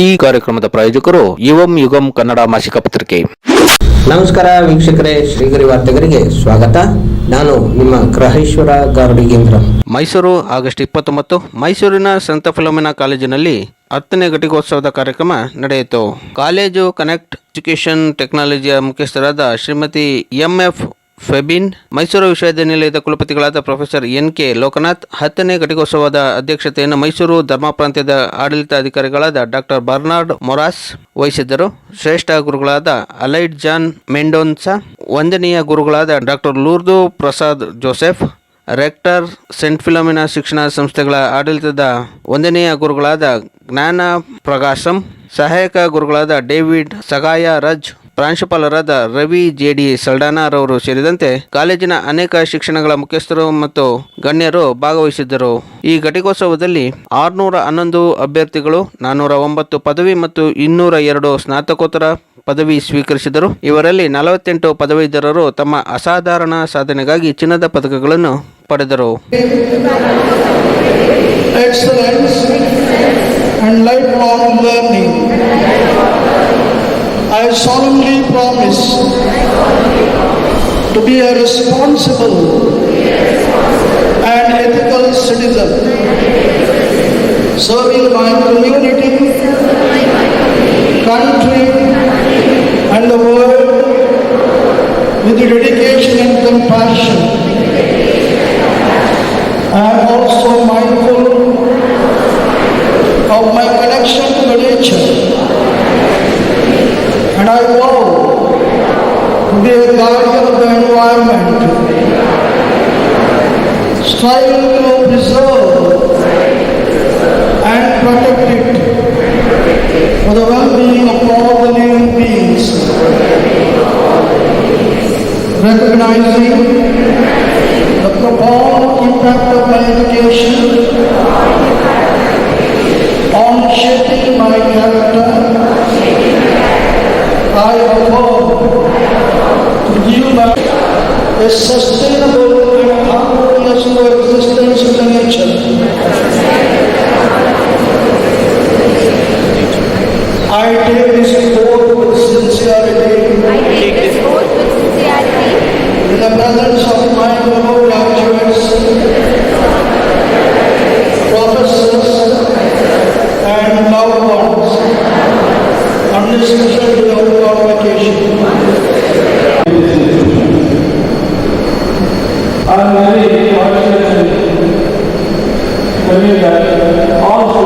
ಈ ಕಾರ್ಯಕ್ರಮದ ಪ್ರಾಯೋಜಕರು ಯುವಂ ಯುಗಂ ಕನ್ನಡ ಮಾಸಿಕ ಪತ್ರಿಕೆ. ನಮಸ್ಕಾರ ವೀಕ್ಷಕರೇ ಶ್ರೀಗರಿ ವಾರ್ತೆಗರಿಗೆ ಸ್ವಾಗತ. ನಾನು ನಿಮ್ಮ ಗ್ರಹೇಶ್ವರ ಗಾರ್ಡಿಗೇಂದ್ರ ಮೈಸೂರು ಆಗಸ್ಟ್ ಇಪ್ಪತ್ತೊಂಬತ್ತು ಮೈಸೂರಿನ ಸಂತ ಫಿಲೋಮಿನಾ ಕಾಲೇಜಿನಲ್ಲಿ ಹತ್ತನೇ ಘಟಿಕೋತ್ಸವದ ಕಾರ್ಯಕ್ರಮ ನಡೆಯಿತು. ಕಾಲೇಜು ಕನೆಕ್ಟ್ ಎಜುಕೇಷನ್ ಟೆಕ್ನಾಲಜಿಯ ಮುಖ್ಯಸ್ಥರಾದ ಶ್ರೀಮತಿ ಎಂಎಫ್ ಫೆಬಿನ್, ಮೈಸೂರು ವಿಶ್ವವಿದ್ಯಾನಿಲಯದ ಕುಲಪತಿಗಳಾದ ಪ್ರೊಫೆಸರ್ ಎನ್ ಕೆ ಲೋಕನಾಥ್, ಹತ್ತನೇ ಘಟಿಕೋತ್ಸವದ ಅಧ್ಯಕ್ಷತೆಯನ್ನು ಮೈಸೂರು ಧರ್ಮ ಪ್ರಾಂತ್ಯದ ಆಡಳಿತಾಧಿಕಾರಿಗಳಾದ ಡಾಕ್ಟರ್ ಬರ್ನಾರ್ಡ್ ಮೊರಾಸ್ ವಹಿಸಿದ್ದರು. ಶ್ರೇಷ್ಠ ಗುರುಗಳಾದ ಅಲೈಡ್ ಜಾನ್ ಮೆಂಡೋನ್ಸಾ, ವಂದನೀಯ ಗುರುಗಳಾದ doctor Lourdu Prasad Joseph, rector saint Philomena ಶಿಕ್ಷಣ ಸಂಸ್ಥೆಗಳ ಆಡಳಿತದ ಒಂದನೆಯ ಗುರುಗಳಾದ ಜ್ಞಾನ ಪ್ರಕಾಶಂ, ಸಹಾಯಕ ಗುರುಗಳಾದ ಡೇವಿಡ್ ಸಗಾಯ ರಜ್ ಪ್ರಾಂಶುಪಾಲರಾದ ರವಿ ಜೆ ಡಿ ಸಲ್ಡಾನಾರವರು ಸೇರಿದಂತೆ ಕಾಲೇಜಿನ ಅನೇಕ ಶಿಕ್ಷಣಗಳ ಮುಖ್ಯಸ್ಥರು ಮತ್ತು ಗಣ್ಯರು ಭಾಗವಹಿಸಿದ್ದರು. ಈ ಘಟಿಕೋತ್ಸವದಲ್ಲಿ ಆರುನೂರ ಹನ್ನೊಂದು ಅಭ್ಯರ್ಥಿಗಳು ನಾನ್ನೂರ ಒಂಬತ್ತು ಪದವಿ ಮತ್ತು ಇನ್ನೂರ ಎರಡು ಸ್ನಾತಕೋತ್ತರ ಪದವಿ ಸ್ವೀಕರಿಸಿದರು. ಇವರಲ್ಲಿ ನಲವತ್ತೆಂಟು ಪದವೀಧರರು ತಮ್ಮ ಅಸಾಧಾರಣ ಸಾಧನೆಗಾಗಿ ಚಿನ್ನದ ಪದಕಗಳನ್ನು ಪಡೆದರು. Excellence and lifelong learning. I solemnly promise to be a responsible and ethical citizen, serving my community, country, and the world with dedication and compassion. I am also mindful of my connection to the nature. And I vow to be a guardian of the environment, striving to preserve and protect it for the well-being of all the living beings. Recognizing the profound impact of my education on shaping my character, I affirm to give back a sustainable and harmonious coexistence with nature. I take this oath with sincerity I take this oath with sincerity in the presence of my fellow graduates, professors, and loved ones on this special day of convocation. I'm very fortunate to tell you that all students are to be happy to look at this series. Today is your day. Today is a day of momentum, momentum occasions for your life. So be always happy and be positive. I congratulate all the graduates who are receiving their respective degrees on this auspicious occasion.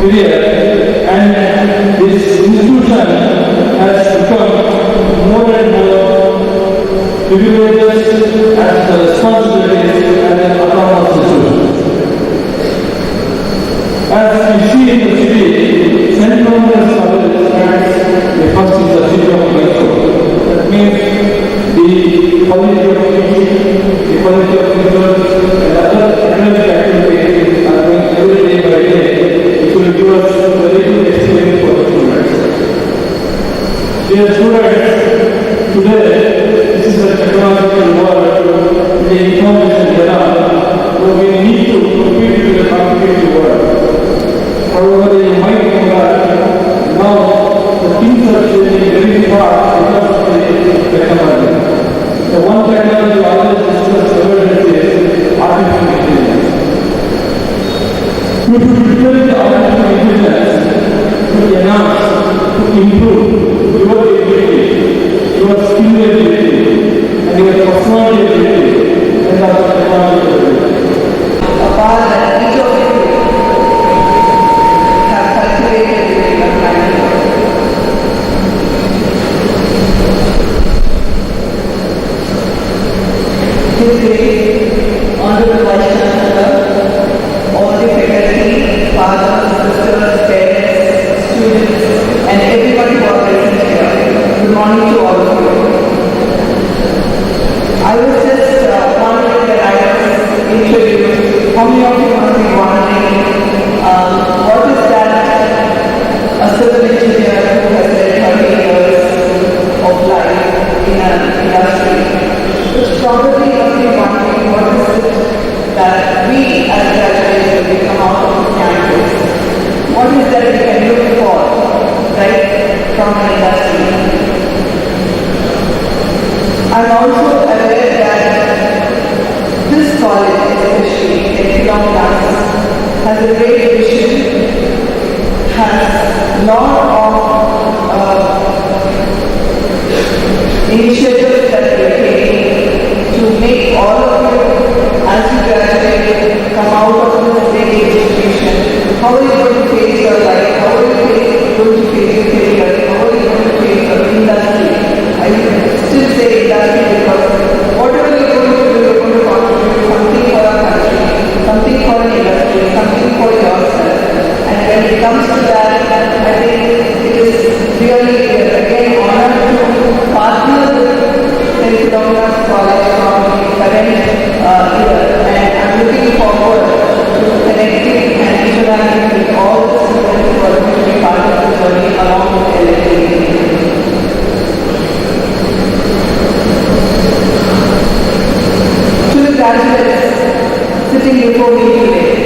period, and this institution has become more and more I'm also aware that college, especially in Philomena, has a great vision, has lot of uh, initiatives that we are taking to make all of you, as you graduate, come out of this big institution. How are you going to face your life? How are you going to face your career? How are you going to face your industry? I still say industry because whatever you're going to do, you're going to contribute something for our country, something for an industry, something for yourself. And when it comes to that, I think it is really again honor to partner with St. Philomena's College from the current uh, year. And I'm looking forward to connecting and interacting with all the students who are going to be part of the journey along with LLA. To the graduates sitting before me today,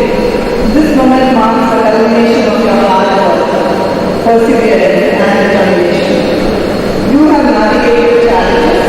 this moment marks the culmination of your hard work, perseverance, and determination. You have navigated challenges,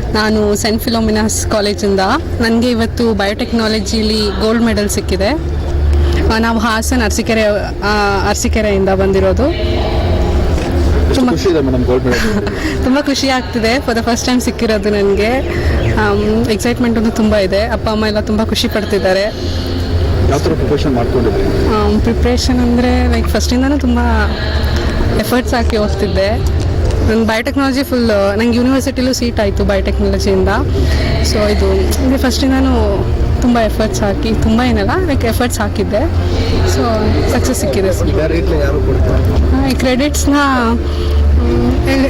ನಾನು saint Philomena's ಕಾಲೇಜಿಂದ ನನಗೆ ಇವತ್ತು ಬಯೋಟೆಕ್ನಾಲಜಿಲಿ gold medal ಸಿಕ್ಕಿದೆ. ನಾವು ಹಾಸನ ಅರಸಿಕೆರೆ ಅರಸಿಕೆರೆಯಿಂದ ಬಂದಿರೋದು. ತುಂಬ ತುಂಬ ಖುಷಿ ಆಗ್ತಿದೆ. ಫಾರ್ ದ ಫಸ್ಟ್ ಟೈಮ್ ಸಿಕ್ಕಿರೋದು ನನಗೆ. ಎಕ್ಸೈಟ್ಮೆಂಟ್ ಒಂದು ತುಂಬ ಇದೆ. ಅಪ್ಪ ಅಮ್ಮ ಎಲ್ಲ ತುಂಬ ಖುಷಿ ಪಡ್ತಿದ್ದಾರೆ. ಪ್ರಿಪ್ರೇಷನ್ ಅಂದರೆ ಲೈಕ್ ಫಸ್ಟಿಂದನೂ ತುಂಬ ಎಫರ್ಟ್ಸ್ ಹಾಕಿ ಓದ್ತಿದ್ದೆ. ನನ್ನ ಬಯೋಟೆಕ್ನಾಲಜಿ ಫುಲ್ ನಂಗೆ ಯೂನಿವರ್ಸಿಟಿಲೂ ಸೀಟ್ ಆಯಿತು ಬಯೋಟೆಕ್ನಾಲಜಿಯಿಂದ ಸೊ ಇದು ಇದು ಫಸ್ಟ್ ನಾನು ತುಂಬ ಎಫರ್ಟ್ಸ್ ಹಾಕಿ ತುಂಬ ಏನಲ್ಲ ಲೈಕ್ ಎಫರ್ಟ್ಸ್ ಹಾಕಿದ್ದೆ. ಸೊ ಸಕ್ಸಸ್ ಸಿಕ್ಕಿದೆ ಈ ಕ್ರೆಡಿಟ್ಸ್ನ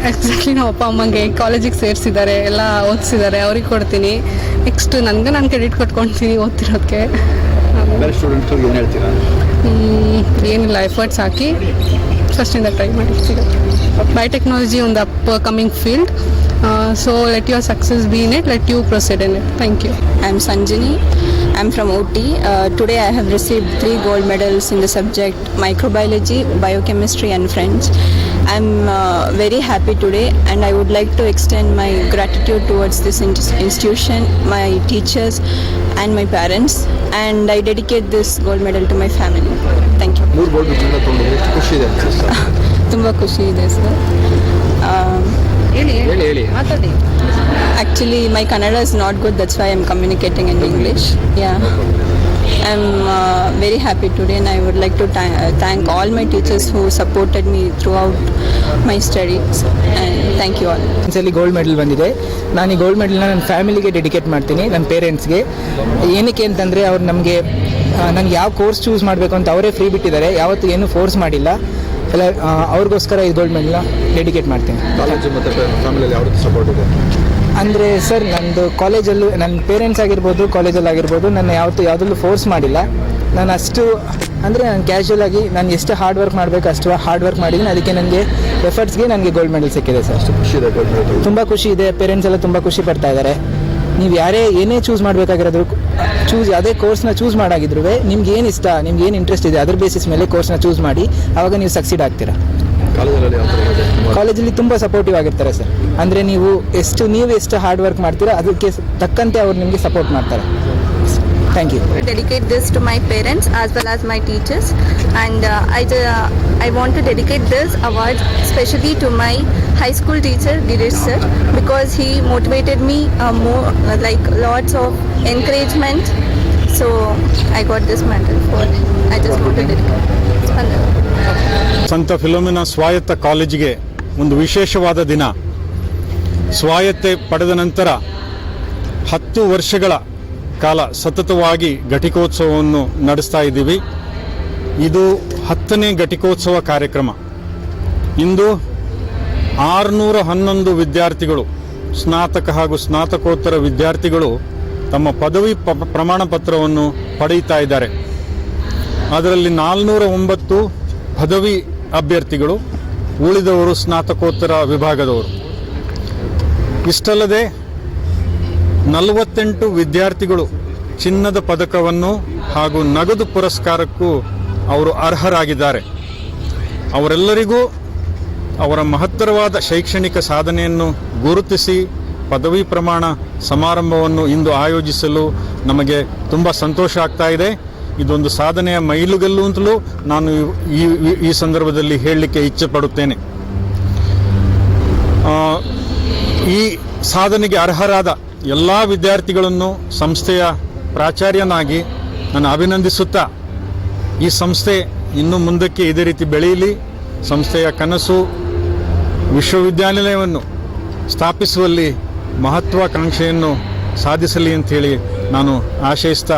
ಎಕ್ಸಾಕ್ಟ್ಲಿ ನಮ್ಮ ಅಪ್ಪ ಅಮ್ಮಂಗೆ ಕಾಲೇಜಿಗೆ ಸೇರಿಸಿದ್ದಾರೆ ಎಲ್ಲ ಓದಿಸಿದ್ದಾರೆ ಅವ್ರಿಗೆ ಕೊಡ್ತೀನಿ. ನೆಕ್ಸ್ಟ್ ನನಗೆ ನಾನು ಕ್ರೆಡಿಟ್ ಕೊಟ್ಕೊಳ್ತೀನಿ ಓದ್ತಿರೋದಕ್ಕೆ ಏನಿಲ್ಲ ಎಫರ್ಟ್ಸ್ ಹಾಕಿ. ಫಸ್ಟಿಂದ ಟ್ರೈ ಮಾಡಿರ್ತೀವಿ ಬಯೋಟೆಕ್ನಾಲಜಿ ಒಂದು upcoming field so let your success be in it let you proceed in it thank you I'm Sanjini. I'm from OT. Uh, today I have received three gold medals in the subject microbiology, biochemistry, and French. I'm uh, very happy today, and I would like to extend my gratitude towards this in- institution, my teachers, and my parents. And I dedicate this gold medal to my family. Thank you. ಮೂರು gold medal ತೊಗೊಂಡಿದ್ರಿ ಎಷ್ಟು ಖುಷಿ ಇದೆ ಅನ್ಸುತ್ತೆ sir ತುಂಬ ಖುಷಿ ಇದೆ sir ಹೇಳಿ ಹೇಳಿ ಹೇಳಿ ಮಾತಾಡಿ Actually, my Kannada is not good. That's why I'm communicating in English. Yeah. I'm uh, very happy today, and I would like to uh, thank all my teachers who supported me throughout my studies. And thank you all. ಸಲ gold medal ಬಂದಿದೆ ನಾನು ಈ gold ಮೆಡಲ್ನ ನನ್ನ ಫ್ಯಾಮಿಲಿಗೆ dedicate ಮಾಡ್ತೀನಿ ನನ್ನ ಪೇರೆಂಟ್ಸ್ಗೆ ಏನಕ್ಕೆ ಅಂತಂದರೆ ಅವ್ರು ನಮಗೆ ನನಗೆ ಯಾವ ಕೋರ್ಸ್ ಚೂಸ್ ಮಾಡಬೇಕು ಅಂತ ಅವರೇ ಫ್ರೀ ಬಿಟ್ಟಿದ್ದಾರೆ ಯಾವತ್ತೂ ಏನೂ ಫೋರ್ಸ್ ಮಾಡಿಲ್ಲ ಎಲ್ಲ ಅವ್ರಿಗೋಸ್ಕರ ಈ ಗೋಲ್ಡ್ ಮೆಡಲ್ನ ಡೆಡಿಕೇಟ್ ಮಾಡ್ತೀನಿ ಕಾಲೇಜು ಮತ್ತು ಫ್ಯಾಮಿಲಿಯಲ್ಲಿ ಯಾವ ಸಪೋರ್ಟ್ ಇದೆ ಅಂದರೆ ಸರ್ ನನ್ನದು ಕಾಲೇಜಲ್ಲೂ ನನ್ನ ಪೇರೆಂಟ್ಸ್ ಆಗಿರ್ಬೋದು ಕಾಲೇಜಲ್ಲಿ ಆಗಿರ್ಬೋದು ನನ್ನ ಯಾವತ್ತೂ ಯಾವುದಲ್ಲೂ ಫೋರ್ಸ್ ಮಾಡಿಲ್ಲ. ನಾನು ಅಷ್ಟು ಅಂದರೆ ನಾನು ಕ್ಯಾಶುವಲ್ ಆಗಿ ನಾನು ಎಷ್ಟು ಹಾರ್ಡ್ ವರ್ಕ್ ಮಾಡಬೇಕು ಅಷ್ಟು ಹಾರ್ಡ್ ವರ್ಕ್ ಮಾಡಿದ್ದೀನಿ. ಅದಕ್ಕೆ ನನಗೆ ಎಫರ್ಟ್ಸ್ಗೆ ನನಗೆ ಗೋಲ್ಡ್ ಮೆಡಲ್ ಸಿಕ್ಕಿದೆ ಸರ್. ಅಷ್ಟು ಖುಷಿ ಇದೆ ಗೋಲ್ಡ್ ಮೆಡಲ್ ತುಂಬ ಖುಷಿ ಇದೆ ಪೇರೆಂಟ್ಸ್ ಎಲ್ಲ ತುಂಬ ಖುಷಿ ಪಡ್ತಾ ಇದ್ದಾರೆ. ನೀವು ಯಾರೇ ಏನೇ ಚೂಸ್ ಮಾಡಬೇಕಾಗಿರೋದು ಚೂಸ್ ಯಾವುದೇ ಕೋರ್ಸ್ನ ಚೂಸ್ ಮಾಡಾಗಿದ್ರು ನಿಮ್ಗೆ ಏನು ಇಷ್ಟ ನಿಮ್ಗೆ ಏನು ಇಂಟ್ರೆಸ್ಟ್ ಇದೆ ಅದ್ರ ಬೇಸಿಸ್ ಮೇಲೆ ಕೋರ್ಸ್ನ ಚೂಸ್ ಮಾಡಿ ಆವಾಗ ನೀವು ಸಕ್ಸೀಡ್ ಆಗ್ತೀರಾ. ಕಾಲೇಜಲ್ಲಿ ತುಂಬಾ ಥರ ಇದೆ ಕಾಲೇಜಲ್ಲಿ ತುಂಬ ಸಪೋರ್ಟಿವ್ ಆಗಿರ್ತಾರೆ ಸರ್ ಅಂದರೆ ನೀವು ಎಷ್ಟು ನೀವು ಎಷ್ಟು ಹಾರ್ಡ್ ವರ್ಕ್ ಮಾಡ್ತೀರಾ ಅದಕ್ಕೆ ತಕ್ಕಂತೆ ಅವ್ರು ನಿಮಗೆ ಸಪೋರ್ಟ್ ಮಾಡ್ತಾರೆ thank you dedicate this to my parents as well as my teachers and I I, uh, I want to dedicate this award especially to my high school teacher Girish sir because he motivated me uh, more uh, like lots of encouragement so I got this medal for I just want to dedicate Spandana. ಸಂತ Philomena ಸ್ವಾಯತ್ತ ಕಾಲೇಜಿಗೆ ಒಂದು ವಿಶೇಷವಾದ ದಿನ. ಸ್ವಾಯತ್ತೆ ಪಡೆದ ನಂತರ ಹತ್ತು ವರ್ಷಗಳ ಕಾಲ ಸತತವಾಗಿ ಘಟಿಕೋತ್ಸವವನ್ನು ನಡೆಸ್ತಾ ಇದ್ದೀವಿ. ಇದು ಹತ್ತನೇ ಘಟಿಕೋತ್ಸವ ಕಾರ್ಯಕ್ರಮ. ಇಂದು ಆರುನೂರ ಹನ್ನೊಂದು ವಿದ್ಯಾರ್ಥಿಗಳು, ಸ್ನಾತಕ ಹಾಗೂ ಸ್ನಾತಕೋತ್ತರ ವಿದ್ಯಾರ್ಥಿಗಳು ತಮ್ಮ ಪದವಿ ಪ- ಪ್ರಮಾಣ ಪತ್ರವನ್ನು ಪಡೆಯುತ್ತಾ ಇದ್ದಾರೆ. ಅದರಲ್ಲಿ ನಾಲ್ನೂರ ಒಂಬತ್ತು ಪದವಿ ಅಭ್ಯರ್ಥಿಗಳು, ಉಳಿದವರು ಸ್ನಾತಕೋತ್ತರ ವಿಭಾಗದವರು. ಇಷ್ಟಲ್ಲದೆ, ನಲವತ್ತೆಂಟು ವಿದ್ಯಾರ್ಥಿಗಳು ಚಿನ್ನದ ಪದಕವನ್ನು ಹಾಗೂ ನಗದು ಪುರಸ್ಕಾರಕ್ಕೂ ಅವರು ಅರ್ಹರಾಗಿದ್ದಾರೆ. ಅವರೆಲ್ಲರಿಗೂ ಅವರ ಮಹತ್ತರವಾದ ಶೈಕ್ಷಣಿಕ ಸಾಧನೆಯನ್ನು ಗುರುತಿಸಿ ಪದವಿ ಪ್ರಮಾಣ ಸಮಾರಂಭವನ್ನು ಇಂದು ಆಯೋಜಿಸಲು ನಮಗೆ ತುಂಬ ಸಂತೋಷ ಆಗ್ತಾ ಇದೆ. ಇದೊಂದು ಸಾಧನೆಯ ಮೈಲುಗಲ್ಲು ಅಂತಲೂ ನಾನು ಈ ಈ- ಸಂದರ್ಭದಲ್ಲಿ ಹೇಳಲಿಕ್ಕೆ ಇಚ್ಛೆ ಪಡುತ್ತೇನೆ ಈ ಸಾಧನೆಗೆ ಅರ್ಹರಾದ ಎಲ್ಲ ವಿದ್ಯಾರ್ಥಿಗಳನ್ನು ಸಂಸ್ಥೆಯ ಪ್ರಾಚಾರ್ಯನಾಗಿ ನಾನು ಅಭಿನಂದಿಸುತ್ತಾ, ಈ ಸಂಸ್ಥೆ ಇನ್ನು ಮುಂದಕ್ಕೆ ಇದೇ ರೀತಿ ಬೆಳೆಯಲಿ. ಸಂಸ್ಥೆಯ ಕನಸು ವಿಶ್ವವಿದ್ಯಾನಿಲಯವನ್ನು ಸ್ಥಾಪಿಸುವಲ್ಲಿ ಮಹತ್ವಾಕಾಂಕ್ಷೆಯನ್ನು ಸಾಧಿಸಲಿ ಅಂಥೇಳಿ ನಾನು ಆಶಯಿಸ್ತಾ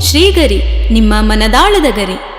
ಶ್ರೀಗರಿ ನಿಮ್ಮ ಮನದಾಳದ ಗರಿ.